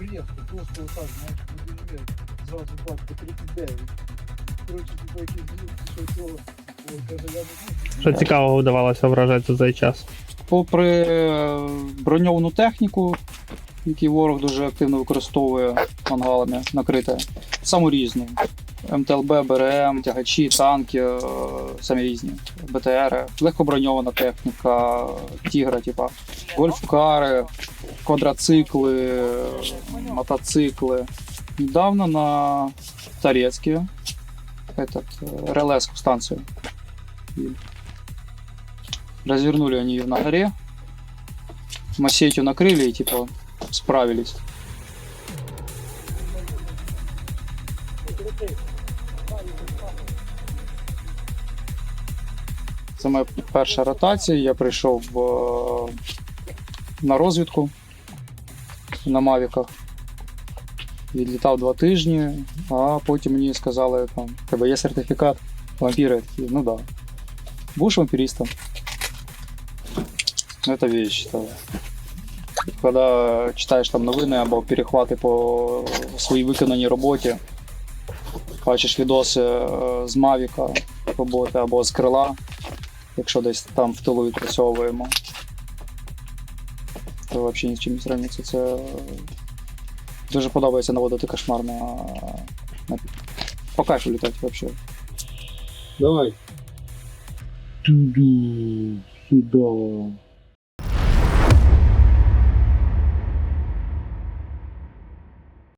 Різко, просто вот так, знаешь, не сразу бак по 39. Короче, типу якийсь звук, що цього. Ой, каже, я не знаю. Що цікавого вдавалося вражати за цей час? Попри е, броньовану техніку, яку ворог дуже активно використовує мангалами накрите, саму різну. МТЛБ, БРМ, тягачі, танки, е, самі різні, БТР, легкоброньована техніка, тігра, типа, гольфкари, квадроцикли, мотоцикли. Недавно на Торецке этот, э, релеску станцию. И Развернули они ее на горе, массетью накрыли и типа справились. Це моя перша ротація. Я прийшов е, на розвідку на Мавіках. Відлітав два тижні, а потім мені сказали, там, тебе є сертифікат вампіра. Я такий, ну да. Будеш вампіристом. Ну, Это вещь. Когда читаєш там новини або перехвати по своїй виконаній роботі, бачиш відоси е, з Мавіка роботи або з крила, якщо десь там в тилу відпрацьовуємо. Це взагалі ні з чим не зрівняться. Це е, дуже подобається наводити кошмар на, на... по кайфу літати взагалі. Давай. Туду, сюда.